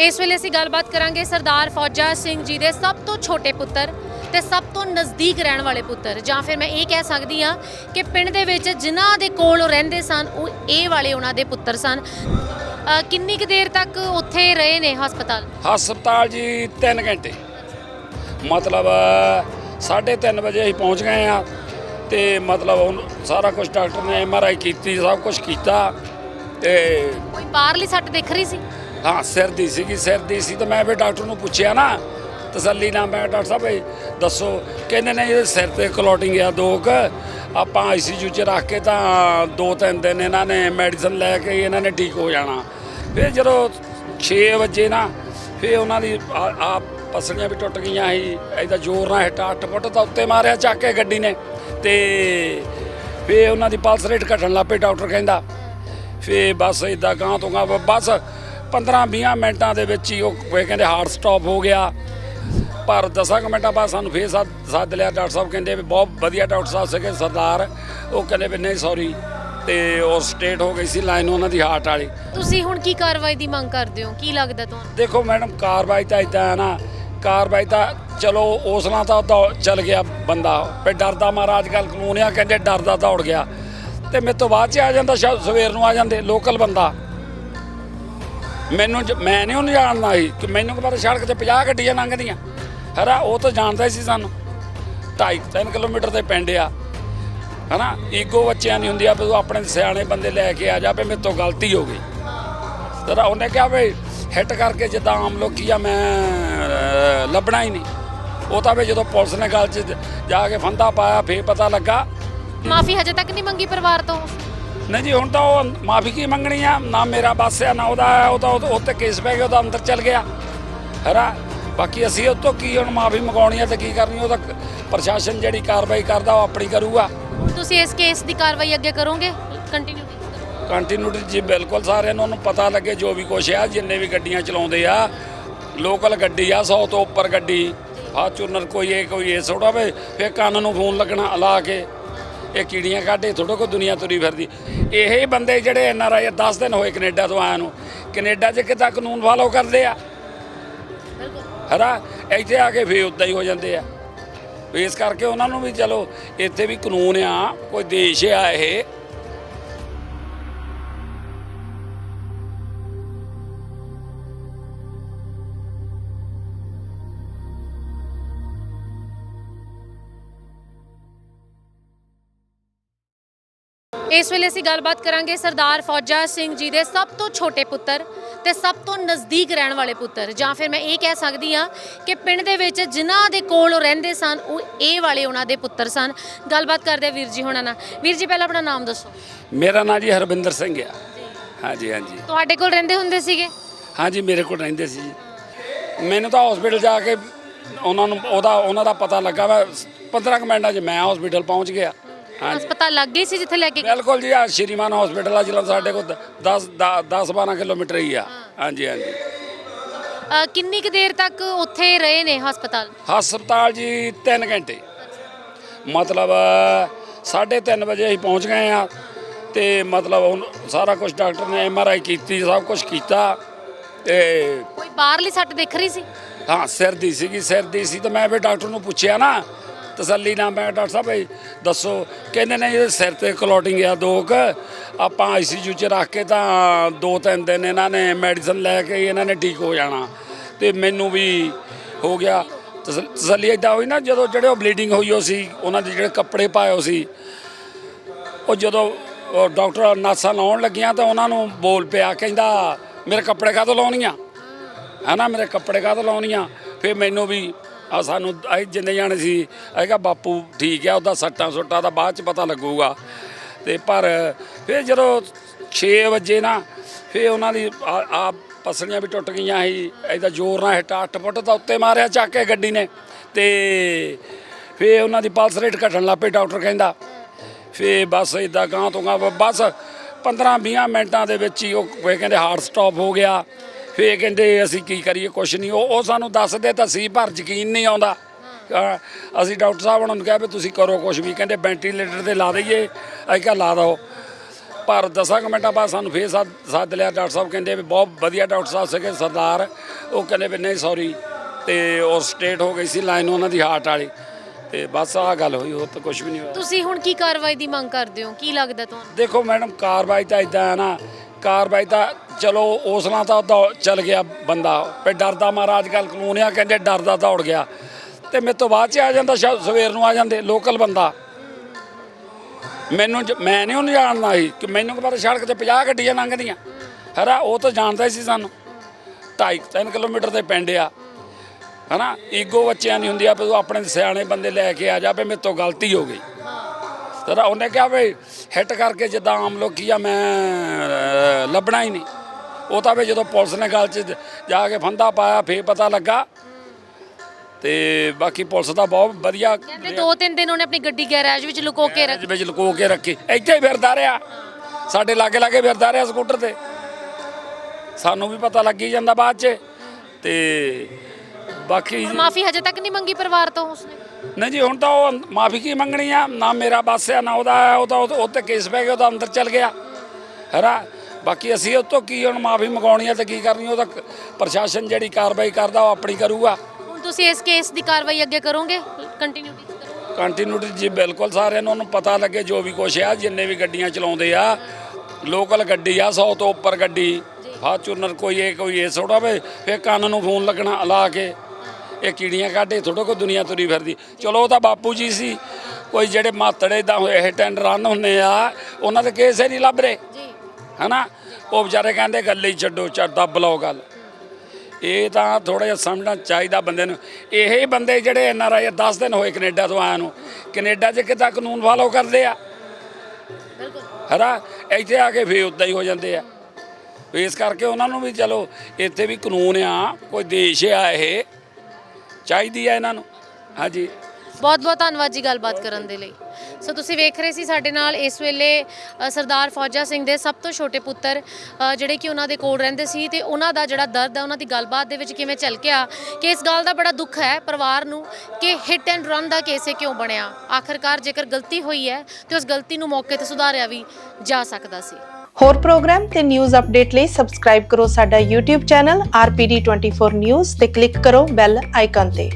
ਇਸ ਵੇਲੇ ਅਸੀਂ ਗੱਲਬਾਤ ਕਰਾਂਗੇ ਸਰਦਾਰ ਫੌਜਾ ਸਿੰਘ ਜੀ ਦੇ ਸਭ ਤੋਂ ਛੋਟੇ ਪੁੱਤਰ ਤੇ ਸਭ ਤੋਂ ਨਜ਼ਦੀਕ ਰਹਿਣ ਵਾਲੇ ਪੁੱਤਰ। ਜਾਂ ਫਿਰ ਮੈਂ ਇਹ ਕਹਿ ਸਕਦੀ ਹਾਂ ਕਿ ਪਿੰਡ ਦੇ ਵਿੱਚ ਜਿਨ੍ਹਾਂ ਦੇ ਕੋਲ ਉਹ ਰਹਿੰਦੇ ਸਨ ਉਹ ਇਹ ਵਾਲੇ ਉਹਨਾਂ ਦੇ ਪੁੱਤਰ ਸਨ। ਅ, ਕਿੰਨੀ ਕੁ ਦੇਰ ਤੱਕ ਉੱਥੇ ਰਹੇ ਨੇ ਹਸਪਤਾਲ? ਹਸਪਤਾਲ ਜੀ 3 ਘੰਟੇ। ਮਤਲਬ 3:30 ਵਜੇ ਅਸੀਂ ਪਹੁੰਚ ਗਏ ਆ ਤੇ ਮਤਲਬ ਹੁਣ ਸਾਰਾ ਕੁਝ ਡਾਕਟਰ ਨੇ ਐਮਆਰਆਈ ਕੀਤੀ ਸਭ ਕੁਝ ਕੀਤਾ ਤੇ ਕੋਈ ਬਾਹਰਲੀ ਸੱਟ ਦਿਖ ਰਹੀ ਸੀ? ਹਾਂ, ਸਿਰ ਦੀ ਸੀਗੀ, ਸਿਰ ਦੀ ਸੀ ਤਾਂ ਮੈਂ ਫਿਰ ਡਾਕਟਰ ਨੂੰ ਪੁੱਛਿਆ ਨਾ, ਤਸੱਲੀ ਨਾਲ ਮੈਂ ਡਾਕਟਰ ਸਾਹਿਬ ਇਹ ਦੱਸੋ। ਕਹਿੰਦੇ ਨੇ ਇਹਦੇ ਸਿਰ ਤੇ ਕਲੋਟਿੰਗ ਆ ਦੋ ਕੁ, ਆਪਾਂ ਆਈਸੀਯੂ 'ਚ ਰੱਖ ਕੇ ਤਾਂ ਦੋ ਤਿੰਨ ਦਿਨ ਇਹਨਾਂ ਨੇ ਮੈਡੀਸਨ ਲੈ ਕੇ ਇਹਨਾਂ ਨੇ ਠੀਕ ਹੋ ਜਾਣਾ। ਫਿਰ ਜਦੋਂ 6 ਵਜੇ ਨਾ, ਫਿਰ ਉਹਨਾਂ ਦੀ ਆ ਪਸਲੀਆਂ ਵੀ ਟੁੱਟ ਗਈਆਂ ਸੀ, ਇਹਦਾ ਜ਼ੋਰ ਨਾਲ ਹਿੱਟਾ, ਅੱਠ ਫੁੱਟ ਤਾਂ ਉੱਤੇ ਮਾਰਿਆ ਚੱਕ ਕੇ ਗੱਡੀ ਨੇ। ਤੇ ਫਿਰ ਉਹਨਾਂ ਦੀ ਪਲਸ ਰੇਟ ਘਟਣ ਲੱਗ ਪਈ, ਡਾਕਟਰ ਕਹਿੰਦਾ। ਫਿਰ ਬਸ ਇਦਾਂ ਗਾਂ ਤੋਂ ਗਾਂ ਬਸ 15-20 ਮਿੰਟਾਂ ਦੇ ਵਿੱਚ ਹੀ ਉਹ ਕਹਿੰਦੇ ਹਾਰਟ ਸਟਾਪ ਹੋ ਗਿਆ। ਪਰ 10 ਮਿੰਟਾਂ ਬਾਅਦ ਸਾਨੂੰ ਫੇਰ ਸੱਦ ਸੱਦ ਲਿਆ ਡਾਕਟਰ ਸਾਹਿਬ ਕਹਿੰਦੇ ਵੀ ਬਹੁਤ ਵਧੀਆ ਡਾਕਟਰ ਸਾਹਿਬ ਸੀਗੇ ਸਰਦਾਰ। ਉਹ ਕਹਿੰਦੇ ਵੀ ਨਹੀਂ ਸੌਰੀ ਤੇ ਉਹ ਸਟੇਟ ਹੋ ਗਈ ਸੀ ਲਾਈਨ ਉਹਨਾਂ ਦੀ ਹਾਰਟ ਵਾਲੀ। ਤੁਸੀਂ ਹੁਣ ਕੀ ਕਾਰਵਾਈ ਦੀ ਮੰਗ ਕਰਦੇ ਹੋ? ਕੀ ਲੱਗਦਾ ਤੁਹਾਨੂੰ? ਦੇਖੋ ਮੈਡਮ ਕਾਰਵਾਈ ਤਾਂ ਇਦਾਂ ਹੈ ਨਾ ਕਾਰਵਾਈ ਤਾਂ ਚਲੋ ਉਸ ਨਾਲ ਤਾਂ ਚੱਲ ਗਿਆ ਬੰਦਾ। ਵੀ ਡਰਦਾ ਮਾਰਾ ਅੱਜ ਕੱਲ ਕਾਨੂੰਨ ਆ ਕਹਿੰਦੇ ਡਰਦਾ ਦੌੜ ਗਿਆ। ਤੇ ਮੇਰੇ ਤੋਂ ਬਾਅਦ ਚ ਆ ਜਾਂਦਾ ਸ਼ਾਇਦ ਸਵੇਰ ਨੂੰ ਆ ਜਾਂਦੇ ਲੋਕਲ ਬੰਦਾ। ਮੈਨੂੰ ਜ- ਮੈਂ ਨਹੀਂ ਉਹਨੂੰ ਜਾਣਦਾ ਸੀ ਕਿ ਮੈਨੂੰ ਕਿ ਪਤਾ ਸੜਕ ਤੇ 50 ਗੱਡੀਆਂ ਲੰਘਦੀਆਂ। ਹਰਾ ਉਹ ਤਾਂ ਜਾਣਦਾ ਹੀ ਸੀ ਸਾਨੂੰ। 2.5 3 ਕਿਲੋਮੀਟਰ ਤੇ ਪਿੰਡ ਆ। ਹਨਾ ਈਗੋ ਬੱਚਿਆਂ ਨਹੀਂ ਹੁੰਦੀ ਆ ਵੀ ਤੂੰ ਆਪਣੇ ਸਿਆਣੇ ਬੰਦੇ ਲੈ ਕੇ ਆ ਜਾ ਵੀ ਮੇਰੇ ਤੋਂ ਗਲਤੀ ਹੋ ਗਈ। ਤੇਰਾ ਉਹਨੇ ਕਿਹਾ ਵੀ ਹਿੱਟ ਕਰਕੇ ਜਿੱਦਾਂ ਆਮ ਲੋਕੀ ਆ ਮੈਂ ਅਹ, ਲੱਭਣਾ ਹੀ ਨਹੀਂ। ਉਹ ਤਾਂ ਵੀ ਜਦੋਂ ਪੁਲਿਸ ਨੇ ਗੱਲ 'ਚ ਜਾ ਕੇ ਫੰਦਾ ਪਾਇਆ ਫੇਰ ਪਤਾ ਲੱਗਾ। ਮਾਫੀ ਹਜੇ ਤੱਕ ਨਹੀਂ ਮੰਗੀ ਪਰਿਵਾਰ ਤੋਂ। ਨਹੀਂ ਜੀ ਹੁਣ ਤਾਂ ਉਹ ਮਾਫੀ ਕੀ ਮੰਗਣੀ ਆ? ਨਾ ਮੇਰਾ ਬੱਸ ਆ ਨਾ ਉਹਦਾ ਉਹ ਤਾਂ ਉਹ ਉਹ ਤੇ ਕੇਸ ਪੈ ਗਿਆ ਉਹਦਾ ਅੰਦਰ ਚਲ ਗਿਆ। ਹਰਾ ਬਾਕੀ ਅਸੀਂ ਉਹ ਤੋਂ ਕੀ ਹੁਣ ਮਾਫੀ ਮੰਗਾਉਣੀ ਆ ਤੇ ਕੀ ਕਰਨੀ ਉਹਦਾ ਪ੍ਰਸ਼ਾਸਨ ਜਿਹੜੀ ਕਾਰਵਾਈ ਕਰਦਾ ਉਹ ਆਪਣੀ ਕਰੂਗਾ। ਹੁਣ ਤੁਸੀਂ ਇਸ ਕੇਸ ਦੀ ਕਾਰਵਾਈ ਅੱਗੇ ਕਰੋਗੇ? ਕੰਟੀਨਿਊ ਕੰਟੀਨਿਊਟੀ ਜੀ ਬਿਲਕੁਲ ਸਾਰਿਆਂ ਨੂੰ ਉਹਨੂੰ ਪਤਾ ਲੱਗੇ ਜੋ ਵੀ ਕੁਛ ਆ ਜਿੰਨੇ ਵੀ ਗੱਡੀਆਂ ਚਲਾਉਂਦੇ ਆ। ਲੋਕਲ ਗੱਡੀ ਆ 100 ਤੋਂ ਉੱਪਰ ਗੱਡੀ। ਫਾਰਚੂਨਰ ਕੋਈ ਇਹ ਕੋਈ ਇਹ ਥੋੜਾ ਵੇ ਫੇਰ ਕੰਨ ਨੂੰ ਫੋਨ ਲੱਗਣਾ ਲਾ ਕੇ। ਇਹ ਕੀੜੀਆਂ ਕਾਢੇ ਥੋੜਾ ਕੋ ਦੁਨੀਆ ਤੁਰੀ ਫਿਰਦੀ। ਇਹ ਬੰਦੇ ਜਿਹੜੇ ਐਨ ਆਰ ਆਈ 10 ਦਿਨ ਹੋਏ ਕੈਨੇਡਾ ਤੋਂ ਆਇਆ ਨੂੰ। ਕੈਨੇਡਾ 'ਚ ਕਿੱਦਾਂ ਕਾਨੂੰਨ ਫਾਲੋ ਕਰਦੇ ਆ? ਹਰਾ ਇੱਥੇ ਆ ਕੇ ਫੇ ਉਦਾਂ ਹੀ ਹੋ ਜਾਂਦੇ ਆ। ਇਸ ਕਰਕੇ ਉਹਨਾਂ ਨੂੰ ਵੀ ਚਲੋ, ਇੱਥੇ ਵੀ ਕਾਨੂੰਨ ਆ, ਕੋਈ ਦੇਸ਼ ਆ ਇਹ। ਇਸ ਵੇਲੇ ਅਸੀਂ ਗੱਲਬਾਤ ਕਰਾਂਗੇ ਸਰਦਾਰ ਫੌਜਾ ਸਿੰਘ ਜੀ ਦੇ ਸਭ ਤੋਂ ਛੋਟੇ ਪੁੱਤਰ ਤੇ ਸਭ ਤੋਂ ਨਜ਼ਦੀਕ ਰਹਿਣ ਵਾਲੇ ਪੁੱਤਰ। ਜਾਂ ਫਿਰ ਮੈਂ ਇਹ ਕਹਿ ਸਕਦੀ ਹਾਂ ਕਿ ਪਿੰਡ ਦੇ ਵਿੱਚ ਜਿਨ੍ਹਾਂ ਦੇ ਕੋਲ ਉਹ ਰਹਿੰਦੇ ਸਨ ਉਹ ਇਹ ਵਾਲੇ ਉਹਨਾਂ ਦੇ ਪੁੱਤਰ ਸਨ। ਗੱਲਬਾਤ ਕਰਦੇ ਆ ਵੀਰ ਜੀ ਹੋਣਾ ਨਾਲ। ਵੀਰ ਜੀ ਪਹਿਲਾਂ ਆਪਣਾ ਨਾਮ ਦੱਸੋ। ਮੇਰਾ ਨਾਂ ਜੀ ਹਰਬਿੰਦਰ ਸਿੰਘ ਆ। ਹਾਂਜੀ ਹਾਂਜੀ। ਤੁਹਾਡੇ ਕੋਲ ਰਹਿੰਦੇ ਹੁੰਦੇ ਸੀਗੇ? ਹਾਂਜੀ ਮੇਰੇ ਕੋਲ ਰਹਿੰਦੇ ਸੀ ਜੀ। ਮੈਨੂੰ ਤਾਂ ਹਸਪੀਟਲ ਜਾ ਕੇ ਉਹਨਾਂ ਨੂੰ ਉਹਦਾ ਉਹਨਾਂ ਦਾ ਪਤਾ ਲੱਗਾ ਵਾ। 15 ਕੁ ਮਿੰਟਾਂ 'ਚ ਮੈਂ ਹਸਪੀਟਲ ਪਹੁੰਚ ਗਿਆ। ਹਸਪਤਾਲ ਲੱਗ ਗਈ ਸੀ ਜਿੱਥੇ ਲੈ ਕੇ? ਬਿਲਕੁਲ ਜੀ ਆ ਸ਼੍ਰੀਮਾਨ ਹਸਪੀਟਲ ਆ ਜਿਹੜਾ ਸਾਡੇ ਕੋਲ 10 10 12 ਕਿਲੋਮੀਟਰ ਹੀ ਆ। ਹਾਂਜੀ ਹਾਂਜੀ। ਅ, ਕਿੰਨੀ ਕੁ ਦੇਰ ਤੱਕ ਉੱਥੇ ਰਹੇ ਨੇ ਹਸਪਤਾਲ? ਹਸਪਤਾਲ ਜੀ 3 ਘੰਟੇ। ਮਤਲਬ 3:30 ਵਜੇ ਅਸੀਂ ਪਹੁੰਚ ਗਏ ਆ ਤੇ ਮਤਲਬ ਹੁਣ ਸਾਰਾ ਕੁਝ ਡਾਕਟਰ ਨੇ ਐਮਆਰਆਈ ਕੀਤੀ ਸਭ ਕੁਝ ਕੀਤਾ ਤੇ ਕੋਈ ਬਾਹਰਲੀ ਸੱਟ ਦਿਖ ਰਹੀ ਸੀ? ਹਾਂ ਸਿਰ ਦੀ ਸੀਗੀ ਸਿਰ ਦੀ ਸੀ ਤਾਂ ਮੈਂ ਵੀ ਡਾਕਟਰ ਨੂੰ ਪੁੱਛਿਆ ਨਾ ਤਸੱਲੀ ਨਾਲ ਮੈਂ ਡਾਕਟਰ ਸਾਹਿਬ ਇਹ ਦੱਸੋ, ਕਹਿੰਦੇ ਨੇ ਇਹਦੇ ਸਿਰ ਤੇ ਕਲੋਟਿੰਗ ਆ ਦੋ ਕੁ। ਆਪਾਂ ਆਈਸੀਯੂ 'ਚ ਰੱਖ ਕੇ ਤਾਂ ਦੋ ਤਿੰਨ ਦਿਨ ਇਹਨਾਂ ਨੇ ਮੈਡੀਸਨ ਲੈ ਕੇ ਇਹਨਾਂ ਨੇ ਠੀਕ ਹੋ ਜਾਣਾ। ਤੇ ਮੈਨੂੰ ਵੀ ਹੋ ਗਿਆ। ਤਸੱਲ- ਤਸੱਲੀ ਇਦਾਂ ਹੋਈ ਨਾ, ਜਦੋਂ ਜਿਹੜੇ ਉਹ ਬਲੀਡਿੰਗ ਹੋਈ ਹੋ ਸੀ, ਉਹਨਾਂ ਦੇ ਜਿਹੜੇ ਕੱਪੜੇ ਪਾਏ ਹੋ ਸੀ, ਉਹ ਜਦੋਂ ਡਾਕਟਰ ਨਾਸਾਂ ਲਾਉਣ ਲੱਗੀਆਂ ਤਾਂ ਉਹਨਾਂ ਨੂੰ ਬੋਲ ਪਿਆ, ਕਹਿੰਦਾ, ਮੇਰੇ ਕੱਪੜੇ ਕਾਹਤੋਂ ਲਾਉਣੀਆਂ? ਹਨਾ, ਮੇਰੇ ਕੱਪੜੇ ਕਾਹਤੋਂ ਲਾਉਣੀਆਂ? ਫਿਰ ਮੈਨੂੰ ਵੀ ਆ ਸਾਨੂੰ ਅਸੀਂ ਜਿੰਨੇ ਜਾਣੇ ਸੀ, ਅਸੀਂ ਕਿਹਾ ਬਾਪੂ ਠੀਕ ਆ, ਉਹਦਾ ਸੱਟਾਂ ਸੁੱਟਾਂ ਦਾ ਬਾਅਦ ਚ ਪਤਾ ਲੱਗੂਗਾ। ਤੇ ਪਰ ਫਿਰ ਜਦੋਂ 6 ਵਜੇ ਨਾ, ਫਿਰ ਉਹਨਾਂ ਦੀ ਆ ਪਸਲੀਆਂ ਵੀ ਟੁੱਟ ਗਈਆਂ ਸੀ, ਇਹਦਾ ਜ਼ੋਰ ਨਾਲ ਹਿੱਟਾ ਅੱਠ ਫੁੱਟ ਤਾਂ ਉੱਤੇ ਮਾਰਿਆ ਚੱਕ ਕੇ ਗੱਡੀ ਨੇ। ਤੇ ਫਿਰ ਉਹਨਾਂ ਦੀ ਪਲਸ ਰੇਟ ਘਟਣ ਲੱਗ ਪਈ, ਡਾਕਟਰ ਕਹਿੰਦਾ। ਫਿਰ ਬਸ ਇਦਾਂ ਗਾਂ ਤੋਂ ਗਾਂ ਬਸ 15-20 ਮਿੰਟਾਂ ਦੇ ਵਿੱਚ ਹੀ ਉਹ ਕਹਿੰਦੇ ਹਾਰਟ ਸਟਾਪ ਹੋ ਗਿਆ। ਫੇ ਕਹਿੰਦੇ ਅਸੀਂ ਕੀ ਕਰੀਏ ਕੁਛ ਨਹੀਂ। ਉਹ ਉਹ ਸਾਨੂੰ ਦੱਸਦੇ ਤਾਂ ਸੀ ਪਰ ਯਕੀਨ ਨਹੀਂ ਆਉਂਦਾ। ਅਹ ਅਸੀਂ ਡਾਕਟਰ ਸਾਹਿਬ ਉਹਨਾਂ ਨੂੰ ਕਿਹਾ ਵੀ ਤੁਸੀਂ ਕਰੋ ਕੁਛ ਵੀ। ਕਹਿੰਦੇ ਵੈਂਟੀਲੇਟਰ ਤੇ ਲਾ ਦਈਏ ਅਸੀਂ ਕਿਹਾ ਲਾ ਦਿਓ। ਪਰ ਦਸਾਂ ਕੁ ਮਿੰਟਾਂ ਬਾਅਦ ਸਾਨੂੰ ਫੇਰ ਸੱਦ ਸੱਦ ਲਿਆ ਡਾਕਟਰ ਸਾਹਿਬ। ਕਹਿੰਦੇ ਵੀ ਬਹੁਤ ਵਧੀਆ ਡਾਕਟਰ ਸਾਹਿਬ ਸੀਗੇ ਸਰਦਾਰ। ਉਹ ਕਹਿੰਦੇ ਵੀ ਨਹੀਂ ਸੌਰੀ ਤੇ ਉਹ ਸਟੇਟ ਹੋ ਗਈ ਸੀ ਲਾਈਨ ਉਹਨਾਂ ਦੀ ਹਾਰਟ ਵਾਲੀ। ਤੇ ਬਸ ਆਹ ਗੱਲ ਹੋਈ ਹੋਰ ਤਾਂ ਕੁਝ ਵੀ ਨਹੀਂ ਹੋਇਆ। ਤੁਸੀਂ ਹੁਣ ਕੀ ਕਾਰਵਾਈ ਦੀ ਮੰਗ ਕਰਦੇ ਹੋ? ਕੀ ਲੱਗਦਾ ਤੁਹਾਨੂੰ? ਦੇਖੋ ਮੈਡਮ ਕਾਰਵਾਈ ਤਾਂ ਇਦਾਂ ਹੈ ਨਾ। ਕਾਰਵਾਈ ਤਾਂ ਚਲੋ ਉਸ ਨਾਲ ਤਾਂ ਦੌ- ਚੱਲ ਗਿਆ ਬੰਦਾ। ਤੇ ਡਰਦਾ ਮਹਾਰਾਜ ਅੱਜ ਕੱਲ ਕਾਨੂੰਨ ਆ, ਕਹਿੰਦੇ ਡਰਦਾ ਦੌੜ ਗਿਆ। ਤੇ ਮੇਰੇ ਤੋਂ ਬਾਅਦ ਚ ਆ ਜਾਂਦਾ ਸ਼ਾਇਦ ਸਵੇਰ ਨੂੰ ਆ ਜਾਂਦੇ ਲੋਕਲ ਬੰਦਾ। ਮੈਨੂੰ ਜ- ਮੈਂ ਨਹੀਂ ਉਹਨੂੰ ਜਾਣਦਾ ਸੀ ਕਿ ਮੈਨੂੰ ਕੀ ਪਤਾ ਸੜਕ ਤੇ 50 ਗੱਡੀਆਂ ਲੰਘਦੀਆਂ। ਹਰਾ ਉਹ ਤਾਂ ਜਾਣਦਾ ਹੀ ਸੀ ਸਾਨੂੰ। 2.5 3 ਕਿਲੋਮੀਟਰ ਦੇ ਪਿੰਡ ਆ। ਹਨਾ, ਈਗੋ ਬੱਚਿਆਂ ਨਹੀਂ ਹੁੰਦੀ ਆ ਵੀ ਤੂੰ ਆਪਣੇ ਸਿਆਣੇ ਬੰਦੇ ਲੈ ਕੇ ਆ ਜਾ ਵੀ ਮੇਰੇ ਤੋਂ ਗਲਤੀ ਹੋ ਗਈ। ਤੇਰਾ ਉਹਨੇ ਕਿਹਾ ਵੀ ਹਿੱਟ ਕਰਕੇ ਜਿੱਦਾਂ ਆਮ ਲੋਕੀ ਆ, ਮੈਂ ਲੱਭਣਾ ਹੀ ਨਹੀਂ। ਉਹ ਤਾਂ ਵੀ ਜਦੋਂ ਪੁਲਿਸ ਨੇ ਗੱਲ 'ਚ ਜ- ਕੇ ਫੰਦਾ ਪਾਇਆ ਫੇਰ ਪਤਾ ਲੱਗਾ। ਤੇ ਬਾਕੀ ਪੁਲਿਸ ਦਾ ਬਹੁਤ ਵਧੀਆ ਕਹਿੰਦੇ ਦੋ ਤਿੰਨ ਦਿਨ ਉਹਨੇ ਆਪਣੀ ਗੱਡੀ ਗੈਰਾਜ ਵਿੱਚ ਲੁਕੋ ਕੇ ਰੱਖੀ। ਵਿੱਚ ਲੁਕੋ ਕੇ ਰੱਖੀ। ਇੱਥੇ ਹੀ ਫਿਰਦਾ ਰਿਹਾ। ਸਾਡੇ ਲਾਗੇ ਲਾਗੇ ਫਿਰਦਾ ਰਿਹਾ ਸਕੂਟਰ ਤੇ। ਸਾਨੂੰ ਵੀ ਪਤਾ ਲੱਗ ਹੀ ਜਾਂਦਾ ਬਾਅਦ 'ਚ। ਤੇ ਬਾਕੀ ਮਾਫੀ ਹਜੇ ਤੱਕ ਨਹੀਂ ਮੰਗੀ ਪਰਿਵਾਰ ਤੋਂ ਉਸਨੇ? ਨਹੀਂ ਜੀ ਹੁਣ ਤਾਂ ਉਹ ਮਾਫੀ ਕੀ ਮੰਗਣੀ ਆ? ਨਾ ਮੇਰਾ ਬੱਸ ਆ ਨਾ ਉਹਦਾ ਉਹ ਤਾਂ ਉਹ ਉਹ ਤੇ ਕੇਸ ਪੈ ਗਿਆ ਉਹ ਤਾਂ ਅੰਦਰ ਚਲ ਗਿਆ। ਹੈਨਾ? ਬਾਕੀ ਅਸੀਂ ਉਹ ਤੋਂ ਕੀ ਹੁਣ ਮਾਫੀ ਮੰਗਾਉਣੀ ਆ ਤੇ ਕੀ ਕਰਨੀ ਉਹ ਤਾਂ ਪ੍ਰਸ਼ਾਸਨ ਜਿਹੜੀ ਕਾਰਵਾਈ ਕਰਦਾ ਉਹ ਆਪਣੀ ਕਰੂਗਾ। ਹੁਣ ਤੁਸੀਂ ਇਸ ਕੇਸ ਦੀ ਕਾਰਵਾਈ ਅੱਗੇ ਕਰੋਗੇ? ਕੰਟੀਨਿਊਟੀ ਕਰੋਗੇ? ਕੰਟੀਨਿਊਟੀ ਜੀ ਬਿਲਕੁਲ ਸਾਰਿਆਂ ਨੂੰ ਉਹਨੂੰ ਪਤਾ ਲੱਗੇ ਜੋ ਵੀ ਕੁਛ ਆ ਜਿੰਨੇ ਵੀ ਗੱਡੀਆਂ ਚਲਾਉਂਦੇ ਆ ਲੋਕਲ ਗੱਡੀ ਆ 100 ਤੋਂ ਉੱਪਰ ਗੱਡੀ ਫਾਰਚੂਨਰ ਕੋਈ ਇਹ ਕੋਈ ਇਹ ਥੋੜਾ ਵੇ ਫੇ ਕੰਨ ਨੂੰ ਫੋਨ ਲੱਗਣਾ ਲਾ ਕੇ। ਇਹ ਕੀੜੀਆਂ ਕਾਢੇ ਥੋੜਾ ਕੋ ਦੁਨੀਆ ਤੁਰੀ ਫਿਰਦੀ। ਚਲੋ ਉਹ ਤਾਂ ਬਾਪੂ ਜੀ ਸੀ। ਕੋਈ ਜਿਹੜੇ ਮਾਤੜੇ ਦਾ ਹੋਏ ਇਹ ਟੈਂਡ ਰਨ ਹੁੰਦੇ ਆ ਉਹਨਾਂ ਦੇ ਕੇਸ ਹੀ ਨਹੀਂ ਲੱਭ ਰਹੇ। ਹਨਾ? ਉਹ ਵਿਚਾਰੇ ਕਹਿੰਦੇ ਗੱਲ ਹੀ ਛੱਡੋ ਚਾ ਦੱਬ ਲਓ ਗੱਲ। ਇਹ ਤਾਂ ਥੋੜਾ ਜਿਹਾ ਸਮਝਣਾ ਚਾਹੀਦਾ ਬੰਦੇ ਨੂੰ। ਇਹ ਬੰਦੇ ਜਿਹੜੇ ਐਨ ਆਰ ਆਈ 10 ਦਿਨ ਹੋਏ ਕੈਨੇਡਾ ਤੋਂ ਆਇਆ ਨੂੰ। ਕੈਨੇਡਾ 'ਚ ਕਿੱਦਾਂ ਕਾਨੂੰਨ ਫਾਲੋ ਕਰਦੇ ਆ? ਬਿਲਕੁਲ। ਹਨਾ? ਇੱਥੇ ਆ ਕੇ ਫੇਰ ਉਦਾਂ ਹੀ ਹੋ ਜਾਂਦੇ ਆ। ਇਸ ਕਰਕੇ ਉਹਨਾਂ ਨੂੰ ਵੀ ਚਲੋ ਇੱਥੇ ਵੀ ਕਾਨੂੰਨ ਆ ਕੋਈ ਦੇਸ਼ ਆ ਇਹ। ਚਾਹੀਦੀ ਆ ਇਹਨਾਂ ਨੂੰ। ਹਾਂਜੀ। ਬਹੁਤ ਬਹੁਤ ਧੰਨਵਾਦ ਜੀ ਗੱਲਬਾਤ ਕਰਨ ਦੇ ਲਈ। ਸੋ ਤੁਸੀਂ ਵੇਖ ਰਹੇ ਸੀ ਸਾਡੇ ਨਾਲ ਇਸ ਵੇਲੇ ਅ, ਸਰਦਾਰ ਫੌਜਾ ਸਿੰਘ ਦੇ ਸਭ ਤੋਂ ਛੋਟੇ ਪੁੱਤਰ ਅ, ਜਿਹੜੇ ਕਿ ਉਹਨਾਂ ਦੇ ਕੋਲ ਰਹਿੰਦੇ ਸੀ ਤੇ ਉਹਨਾਂ ਦਾ ਜਿਹੜਾ ਦਰਦ ਹੈ ਉਹਨਾਂ ਦੀ ਗੱਲਬਾਤ ਦੇ ਵਿੱਚ ਕਿਵੇਂ ਝਲਕਿਆ ਕਿ ਇਸ ਗੱਲ ਦਾ ਬੜਾ ਦੁੱਖ ਹੈ ਪਰਿਵਾਰ ਨੂੰ ਕਿ ਹਿੱਟ ਐਂਡ ਰਨ ਦਾ ਕੇਸ ਇਹ ਕਿਉਂ ਬਣਿਆ? ਆਖਰਕਾਰ ਜੇਕਰ ਗਲਤੀ ਹੋਈ ਹੈ ਤੇ ਉਸ ਗਲਤੀ ਨੂੰ ਮੌਕੇ ਤੇ ਸੁਧਾਰਿਆ ਵੀ ਜਾ ਸਕਦਾ ਸੀ। ਹੋਰ ਪ੍ਰੋਗਰਾਮ ਤੇ ਨਿਊਜ਼ ਅਪਡੇਟ ਲਈ ਸਬਸਕ੍ਰਾਈਬ ਕਰੋ ਸਾਡਾ YouTube ਚੈਨਲ RPD24 News ਤੇ ਕਲਿੱਕ ਕਰੋ ਬੈਲ ਆਈਕਨ ਤੇ।